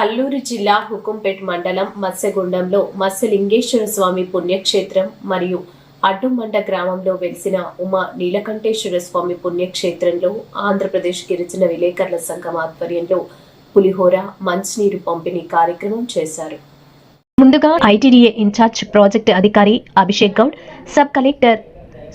అల్లూరు జిల్లా హుకుంపేట్ మండలం మత్స్యగుండంలో మత్స్యలింగేశ్వర స్వామి పుణ్యక్షేత్రం మరియు అడ్డుమండ గ్రామంలో వెలిసిన ఉమా నీలకంఠేశ్వర స్వామి పుణ్యక్షేత్రంలో ఆంధ్రప్రదేశ్ గిరిజన విలేకరుల సంఘం ఆధ్వర్యంలో పులిహోర మంచినీరు పంపిణీ కార్యక్రమం చేశారు. ముందుగా ఐటీడీఏ ఇన్ఛార్జ్ ప్రాజెక్ట్ అధికారి అభిషేక్ గౌడ్ సబ్ కలెక్టర్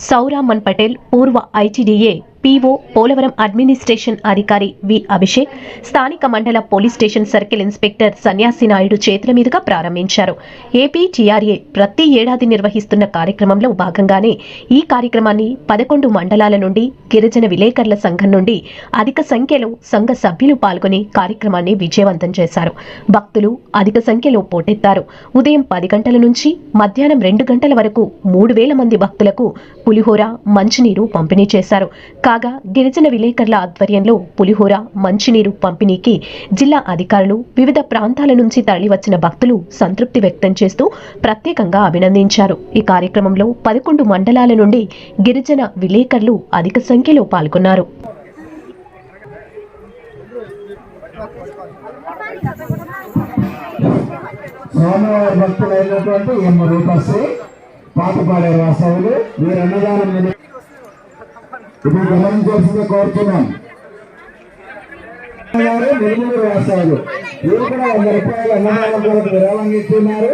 సౌరామన్ పటేల్ పూర్వ ఐటీడీఏ పీఓ పోలవరం అడ్మినిస్ట్రేషన్ అధికారి వి అభిషేక్ స్థానిక మండల పోలీస్ స్టేషన్ సర్కిల్ ఇన్స్పెక్టర్ సన్యాసి నాయుడు చేతుల మీదుగా ప్రారంభించారు. ఏపీ టీఆర్ఏ ప్రతి ఏడాది నిర్వహిస్తున్న కార్యక్రమంలో భాగంగానే ఈ కార్యక్రమాన్ని పదకొండు మండలాల నుండి గిరిజన విలేకరుల సంఘం నుండి అధిక సంఖ్యలో సంఘ సభ్యులు పాల్గొని కార్యక్రమాన్ని విజయవంతం చేశారు. భక్తులు అధిక సంఖ్యలో పోటెత్తారు. ఉదయం పది గంటల నుంచి మధ్యాహ్నం రెండు గంటల వరకు మూడు వేల మంది భక్తులకు పులిహోర మంచినీరు పంపిణీ చేశారు. కాగా గిరిజన విలేకరుల ఆధ్వర్యంలో పులిహోర మంచినీరు పంపిణీకి జిల్లా అధికారులు వివిధ ప్రాంతాల నుంచి తరలివచ్చిన భక్తులు సంతృప్తి వ్యక్తం చేస్తూ ప్రత్యేకంగా అభినందించారు. ఈ కార్యక్రమంలో పదకొండు మండలాల నుండి గిరిజన విలేకరులు అధిక సంఖ్యలో పాల్గొన్నారు. స్వామివారి భక్తులైనటువంటి రూపశ్రీ పాతపాడే వాసవులు వీరు అన్నదానం ఇప్పుడు గమనించాల్సిందే కోరుతున్నాం గారు నిర్మూలు వీరు కూడా వంద రూపాయలు అన్నదానం కొరకు ఇస్తున్నారు.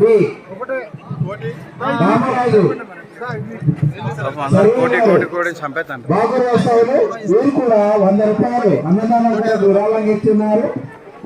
బి రామరాజు. బాబు వీరు కూడా వంద రూపాయలు అన్నదానం కొరకు ఇస్తున్నారు.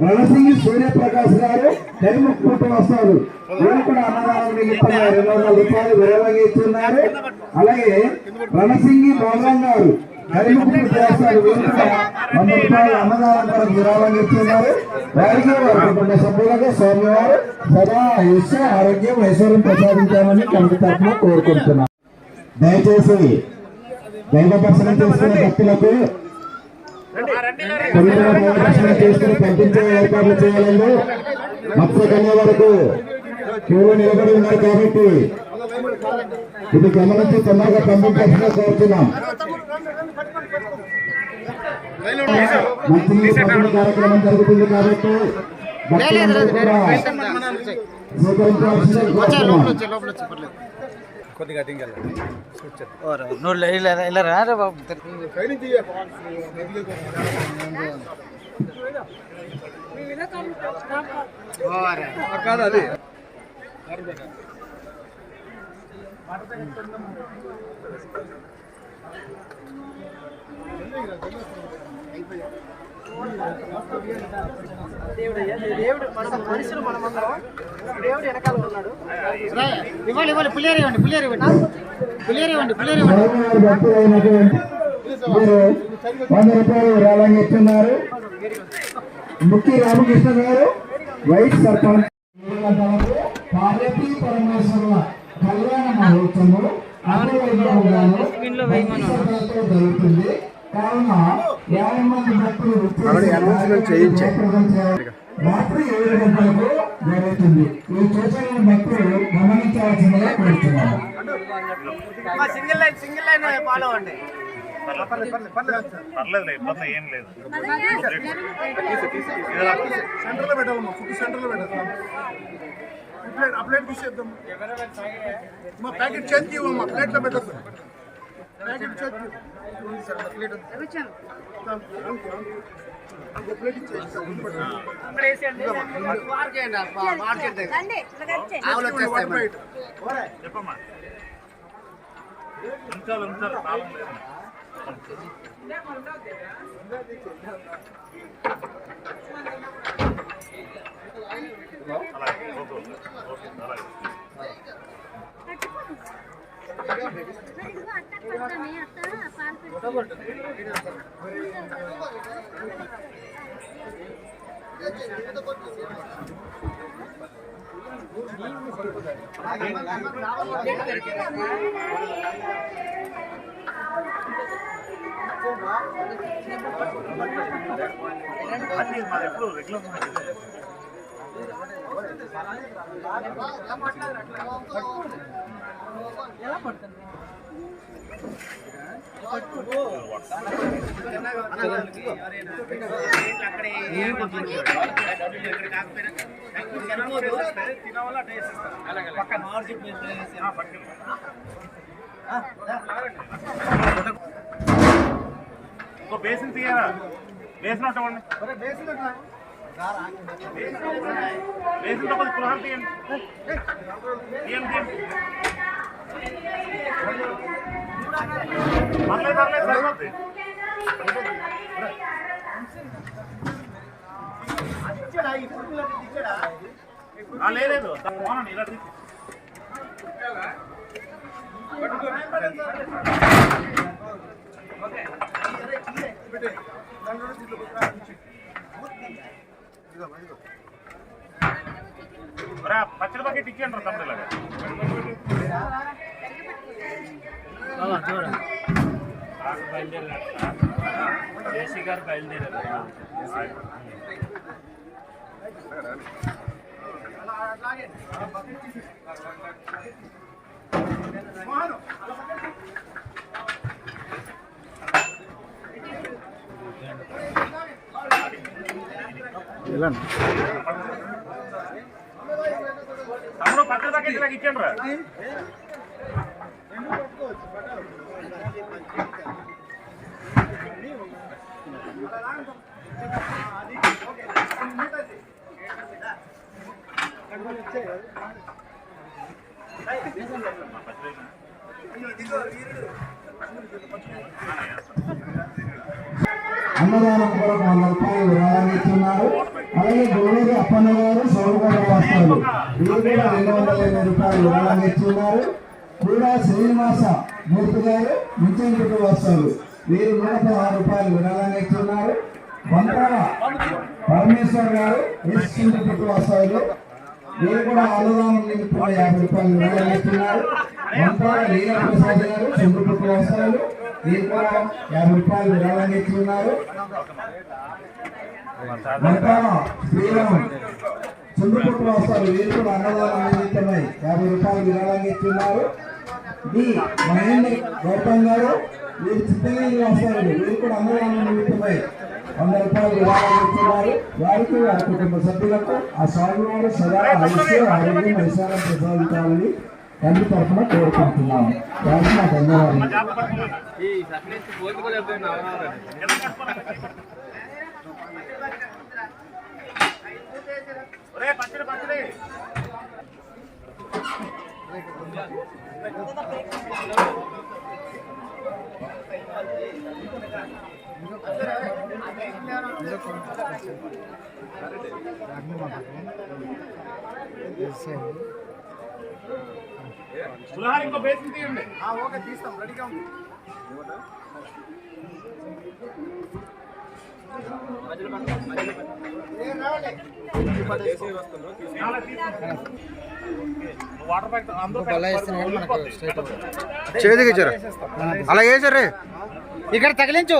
రణసింగి సూర్యప్రకాష్ గారు తెరుముక్కు వస్తారు. వీరు కూడా అన్నదానం ఇస్తున్నారు రెండు వందల రూపాయలు విరాళంగా ఇస్తున్నారు. అలాగే రణసింగి మోహన్ గారు తెరుముక్కు చేస్తారు. వీరు కూడా వంద రూపాయలు అన్నదానం విరాళంగా ఇస్తున్నారు. వారికి వారి కుటుంబ సభ్యులకు స్వామివారు సదా యశ ఆరోగ్యం ఐశ్వర్యం ప్రసాదించామని కమిటీ తరఫున కోరుకుంటున్నాం. దయచేసి దైవ దర్శనం చేసుకునే భక్తులకు చేసుకుని పంపించే ఏర్పాట్లు చేయాలండి మత్స్య కన్య వరకు క్యూలో నిలబడి ఉన్నారు కాబట్టి ఇది గమనించి తొందరగా పంపించాల్సిన కోరుతున్నాం. కార్యక్రమం జరుగుతుంది కాబట్టి కోరుతున్నాం. కొద్దిగా దింగల నువ్వు ఇలా ఇలా బాబు. కాదు అది. ఇవ్వాలి ఇవ్వాలి పులియర్ ఇవ్వండి పులియర్ ఇవ్వండి పులియర్ ఇవ్వండి పులియర్ ఇవ్వండి మీరు వంద రూపాయలు ఇస్తున్నారు ముఖ్య రామకృష్ణ గారు వైస్ సర్పంచ్ పార్వతీ పరమేశ్వరుల కళ్యాణ మహోత్సవం అన్ని వైభవంగాను జరుగుతుంది. కావున రాత్రి ఏడు గంటలకు జరుగుతుంది? ఈ భక్తులు గమనించాల్సిందిగా కోరుతున్నాను. Single line single line follow పర్లేదు ఇబ్బంది ఏం లేదు. సెంటర్లో పెట్టాలమ్మా ఫుడ్ సెంటర్లో పెట్టాలి ప్లేట్ ఆ ప్లేట్ తీసేద్దాం మా ప్యాకెట్ చేతికి ఇవ్వమ్మా ప్లేట్లో పెట్టద్దు. చెప్పమ్మా ఉంచాలి లేదు అలాగే ఓకే ఓకే అలాగే అన్నీ మాది ఎప్పుడు రెగ్యులర్ ఎలా పడుతుంది బేసిన్ తీయరా బేసిన్ ఉంటామండి బేసిన్ తో కొద్ది పులిహోర తీయండి తీయండి తీయండి పర్లేదు పర్లేదు సరిపోద్ది ఆ, లేదు ఇలా తీసి పచ్చడి బకెట్ ఇచ్చేయండి రా తమ్ముడు ఇలాగా. తమ్ముడు పచ్చడి బకెట్ ఇలాగ ఇచ్చేయండి రా అన్నదానం కూడా వంద రూపాయలు విరాళాన్ని ఇస్తున్నారు అలాగే గోడూరు అప్పన్న గారు సౌరగారు వస్తారు వీరు కూడా రెండు వందల ఎనిమిది రూపాయలు విరాళాన్ని ఇస్తున్నారు కూడా శ్రీనివాస మూర్తి గారు ముంచెందుకు వస్తారు. వీరు నూట పదహారు రూపాయలు విరాళాన్ని ఇస్తున్నారు వంటల పరమేశ్వర్ గారు ఎస్ వస్తారు. వీరు కూడా అన్నదానం నిమిత్తం యాభై రూపాయలు విరాళాన్ని ఇస్తున్నారు వంటల లీలా ప్రసాద్ గారు చింతపుట్టు వస్తారు. వీరు కూడా యాభై రూపాయలు విరాళాన్ని ఇస్తున్నారు శ్రీరామ్ చింతపుట్టు వస్తారు వీరు కూడా అన్నదానం నిమిత్తమై యాభై రూపాయలు విరాళాన్ని ఇస్తున్నారు మీ మహేంద్ర గౌతమ్ గారు వీరు చిత్తగిరి వస్తారు వీరు కూడా అన్నదానం నిమిత్తమై వంద రూపాయలు విరాళాలు ఇస్తున్నారు వారికి వారి కుటుంబ సభ్యులకు ఆ స్వామి వారు సదా ఆయుష్య ఆరోగ్యం వైశాలం ప్రసాదించాలని తల్లి తరఫున కోరుకుంటున్నాము వారికి నా ధన్యవాదాలు ఒరే పచ్చడి పచ్చడి పులహారం ఇంకో బేసిన్ తీయండి. ఓకే తీస్తాం రెడీగా ఉంది చేతికి ఇచ్చారు అలాగే వేసారు ఇక్కడ తగిలించు.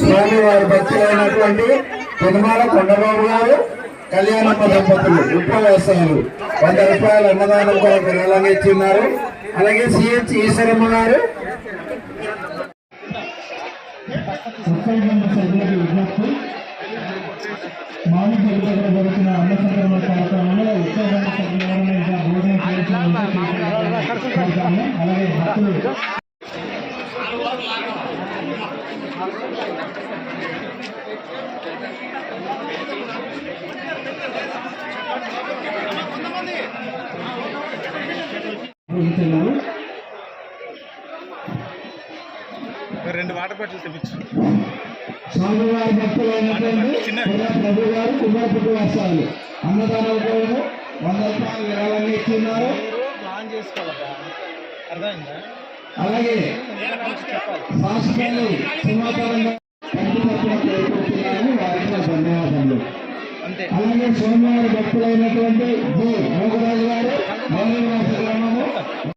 స్వామి వారి భక్తులైనటువంటి తిరుమల కొండబాబు గారు కళ్యాణమ్మ దంపతులు ఉపవాసాలు వంద రూపాయల అన్నదానం కొరకు విరాళంగా ఇచ్చిన్నారు అలాగే సిహెచ్ ఈశ్వరమ్మ గారు. మామిడి దగ్గర జరుగుతున్న అన్న సంక్రమణ కార్యక్రమంలో భోజనం అలాగే భక్తులు రెండు వాటర్ బాటిల్ తెప్పించు. స్వామివారి భక్తులైనటువంటి ప్రభు గారు వస్తారు. అన్నదానం కోసము వంద రూపాయలు విరాళంగా ఇస్తున్నారు. ప్లాన్ చేసుకోవాలబ్బా అర్థమైందా? అలాగే శాస్త్రాలు కోరుకుంటున్నాను వారికి అంతే. అలాగే సోమవారి భక్తులైనటువంటి జి. మోగరాజు గారు మౌలిక